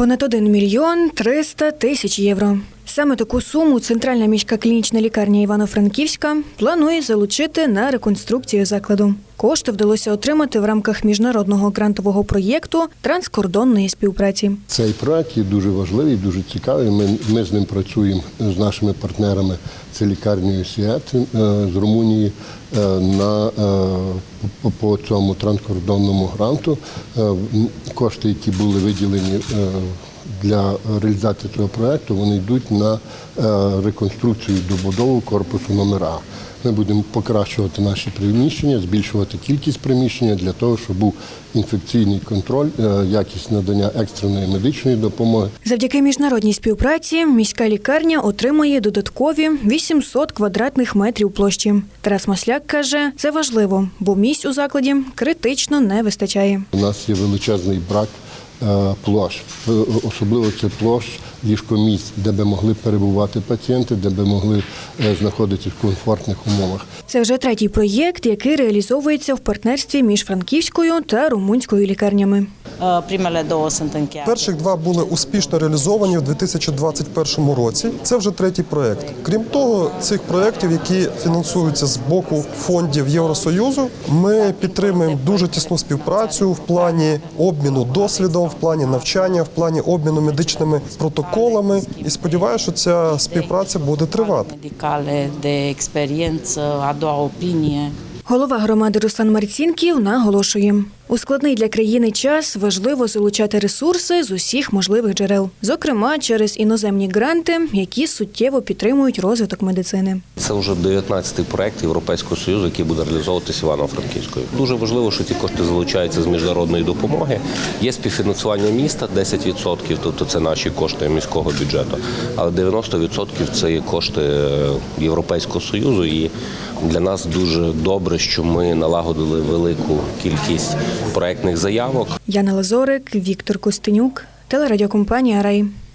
Понад 1 мільйон 300 тисяч євро. Саме таку суму Центральна міська клінічна лікарня Івано-Франківська планує залучити на реконструкцію закладу. Кошти вдалося отримати в рамках міжнародного грантового проєкту транскордонної співпраці. Цей проект є дуже важливий, дуже цікавий. Ми, ми з ним працюємо з нашими партнерами. Це лікарнею Сіет е, з Румунії е, на, е, по, цьому транскордонному гранту. Кошти, які були виділені для реалізації цього проекту, вони йдуть на е, реконструкцію добудову корпусу номер А. Ми будемо покращувати наші приміщення, збільшувати кількість приміщення для того, щоб був інфекційний контроль, е, якість надання екстреної медичної допомоги. Завдяки міжнародній співпраці міська лікарня отримує додаткові 800 квадратних метрів площі. Тарас Масляк каже, це важливо, бо місць у закладі критично не вистачає. У нас є величезний брак площ, Е, особливо це площ ліжкомісць, де би могли перебувати пацієнти, де би могли е, знаходитися в комфортних умовах. Це вже третій проєкт, який реалізовується в партнерстві між франківською та румунською лікарнями. Încheiate. Перших два були успішно реалізовані в 2021 році. Це вже третій проєкт. Крім того, цих проєктів, які фінансуються з боку фондів Євросоюзу, ми підтримуємо дуже тісну співпрацю в плані обміну досвідом, в плані навчання, в плані обміну медичними протоколами. І сподіваюся, що ця співпраця буде тривати. Opinie. Голова громади Руслан Марцінків наголошує, у складний для країни час важливо залучати ресурси з усіх можливих джерел, зокрема через іноземні гранти, які суттєво підтримують розвиток медицини. Це вже 19-й проект Європейського союзу, який буде реалізовуватися Івано-Франківською. Дуже важливо, що ці кошти залучаються з міжнародної допомоги. Є співфінансування міста 10%, тобто це наші кошти міського бюджету, але 90% це кошти е, Європейського союзу. І для нас дуже добре, що ми налагодили велику кількість проектних заявок. Яна Лазорик, Віктор Костенюк, телерадіокомпанія Рай.